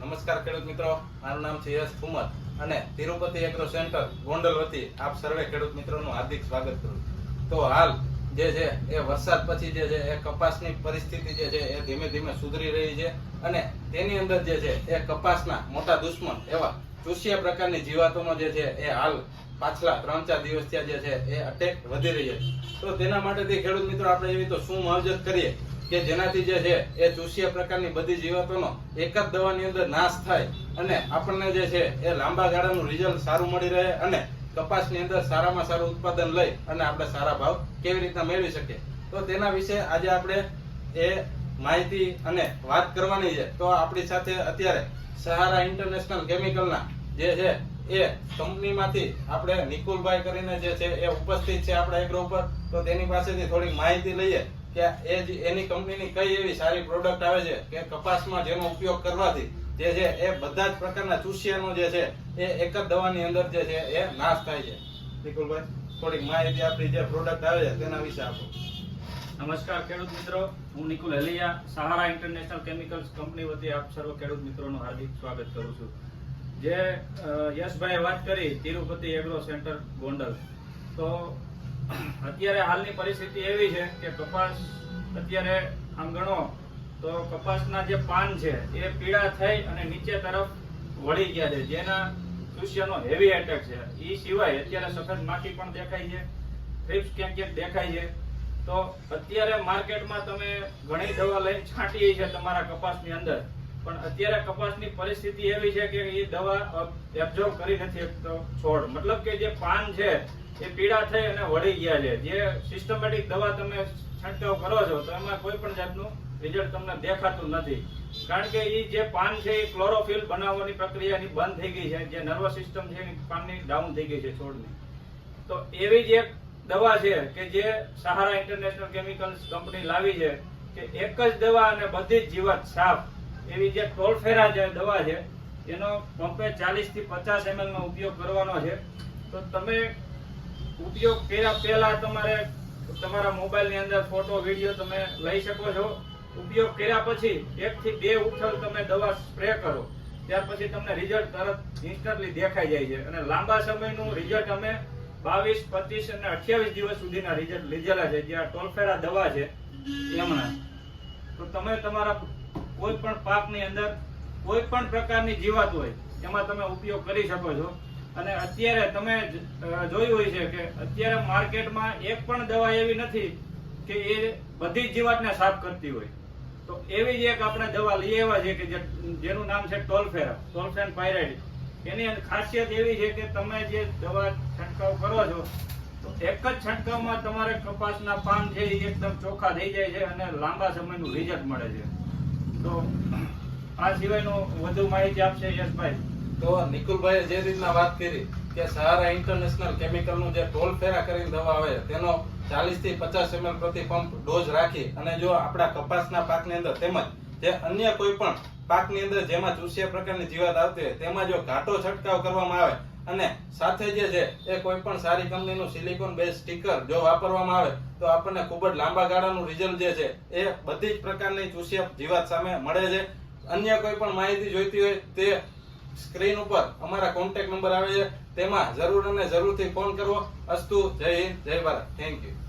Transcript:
નમસ્કાર ખેડૂત મિત્રો, મારું નામ છે યશ ઠુમર અને તિરુપતિ એગ્રો સેન્ટર ગોંડલ વતી આપ સર્વે ખેડૂત મિત્રોનું હાર્દિક સ્વાગત કરું તો હાલ જે છે એ વરસાદ પછી જે છે એ કપાસની પરિસ્થિતિ જે છે એ ધીમે ધીમે સુધરી રહી છે અને તેની અંદર જે છે એ કપાસના મોટા દુશ્મન એવા ચૂસિયા પ્રકારની જીવાતોનો જે છે એ હાલ પાછલા ત્રણ ચાર દિવસ ત્યાં જે છે એ અટેક વધી રહી છે. તો તેના માટેથી ખેડૂત મિત્રો આપણે એવી તો શું માવજત કરીએ? કે જેનાથી જે છે એ ચૂસ્યા પ્રકારની બધી જીવાતોનો એક જ દવાની અંદર નાશ થાય અને આપણને જે છે એ લાંબા ગાળાનું રિઝલ્ટ સારું મળી રહે અને કપાસની અંદર સારામાં સારું ઉત્પાદન લઈ અને આપણે સારા ભાવ કેવી રીતના મેળવી શકીએ. તો તેના વિશે આજે આપણે એ માહિતી અને વાત કરવાની છે. તો આપણી સાથે અત્યારે સહારા ઇન્ટરનેશનલ કેમિકલના જે છે એ કંપનીમાંથી આપણે નિકુલભાઈ કરીને જે છે એ ઉપસ્થિત છે આપણા એગ્રો ઉપર. તો તેની પાસેથી થોડીક માહિતી લઈએ. કે એ એની કંપનીની કઈ એવી સારી પ્રોડક્ટ આવે છે કે કપાસમાં જેનો ઉપયોગ કરવાથી જે છે એ બધા જ પ્રકારના ચૂસિયાનો જે છે એ એક જ દવાની અંદર જે છે એ નાશ થાય છે. નિકુલભાઈ, થોડીક માહિતી આપણી જે પ્રોડક્ટ આવે છે તેના વિશે આપો. નમસ્કાર ખેડૂત મિત્રો, હું Nikul Haliya, Sahara international chemicals company વતી આપ સર્વ ખેડૂત મિત્રોનું હાર્દિક સ્વાગત કરું છું. જે યશભાઈએ વાત કરી તિરુપતિ એગ્રો સેન્ટર ગોંડલ. તો અત્યારે હાલની પરિસ્થિતિ એવી છે કે કપાસ અત્યારે આમ ગણો તો કપાસના જે પાન છે એ પીળા થઈ અને નીચે તરફ વળી ગયા છે. જેના દૃશ્યનો હેવી એટેક છે. એ સિવાય અત્યારે સફેદ માખી પણ દેખાય છે. થ્રિપ્સ ક્યાંક ક્યાંક દેખાય છે. તો અત્યારે માર્કેટમાં તમે ઘણી દવા લઈને છાંટીએ છે તમારા કપાસની અંદર. પણ અત્યારે કપાસની પરિસ્થિતિ એવી છે કે એ દવા એબ્ઝોર્વ કરી નથી શકતો છોડ. મતલબ કે જે પાન છે એ પીડા થઈ અને વળી ગયા છે. જે સિસ્ટમેટિક દવા તમે છંટકાવ કરો છો, તો એમાં કોઈ પણ જાતનું રિઝલ્ટ તમને દેખાતું નથી. કારણ કે એ જે પાન છે એ ક્લોરોફિલ બનાવવાની પ્રક્રિયાની બંધ થઈ ગઈ છે. જે નર્વસ સિસ્ટમ છે એની પાનની ડાઉન થઈ ગઈ છે છોડની. તો એવી જ એક દવા છે કે જે સહારા ઇન્ટરનેશનલ કેમિકલ્સ કંપની લાવી છે કે એક જ દવા અને બધી જ જીવાત સાફ. એવી જે ટોલફેરા જે દવા છે, એનો પંપે ચાલીસથી પચાસ એમએલ નો ઉપયોગ કરવાનો છે. તો તમે ઉપયોગ કર્યા પહેલા તમારે તમારા મોબાઈલની અંદર ફોટો વીડિયો તમે લઈ શકો છો. ઉપયોગ કર્યા પછી એક થી બે ઉથલ તમે દવા સ્પ્રે કરો. ત્યાર પછી તમને રિઝલ્ટ તરત ઇન્સ્ટન્ટલી દેખાઈ જાય છે. અને લાંબા સમયનું રિઝલ્ટ અમે બાવીસ, પચીસ અને અઠ્યાવીસ દિવસ સુધીના રિઝલ્ટ લીધેલા છે. જે આ ટોલફેરા દવા છે. એમના. તો તમે તમારા કોઈ પણ પાકની અંદર કોઈ પણ પ્રકારની જીવાત હોય, એમાં તમે ઉપયોગ કરી શકો છો. અને અત્યારે તમે જોયું હોય છે કે અત્યારે માર્કેટમાં એક પણ દવા એવી નથી કે એ બધી જ જીવાતને સાફ કરતી હોય. તો એવી જ એક આપણે દવા લઈ આવ્યા છે કે જેનું નામ છે ટોલફેરા, ટોલફેન પાયરાઇડ. એની ખાસિયત એવી છે કે તમે જે દવા છંટકાવ કરો છો, તો એક જ છંટકાવમાં તમારે કપાસના પાન છે એ એકદમ ચોખ્ખા થઈ જાય છે અને લાંબા સમયનું રિઝલ્ટ મળે છે. તો આ સિવાયનું વધુ માહિતી આપશે યશભાઈ. તો નિકુલભાઈએ જે રીતના વાત કરી કે સહારા ઇન્ટરનેશનલ કેમિકલનું જે ટોલ ફેરા કરીને દવા આવે, તેનો ચાલીસથી પચાસ એમએલ પ્રતિ પંપ ડોઝ રાખી અને જો આપણા કપાસના પાકની અંદર તેમજ જે અન્ય કોઈ પણ પાકની અંદર જેમાં ચૂસિયા પ્રકારની જીવાત આવતી હોય, તેમાં જો ઘાટો છંટકાવ કરવામાં આવે અને સાથે જે છે, એ કોઈ પણ સારી કંપનીનું સિલિકોન બેઝ સ્ટીકર જો વાપરવામાં આવે, તો આપણને ખૂબ જ લાંબા ગાળાનું રિઝલ્ટ જે છે, એ બધી જ પ્રકારની ચૂસિયા જીવાત સામે મળે છે. અન્ય કોઈ પણ માહિતી જોઈતી હોય, તે સ્ક્રીન ઉપર અમારા કોન્ટેક્ટ નંબર આવે છે. તેમાં જરૂર અને જરૂરથી ફોન કરવો. અસ્તુ, જય હિન્દ, જય ભારત. Thank you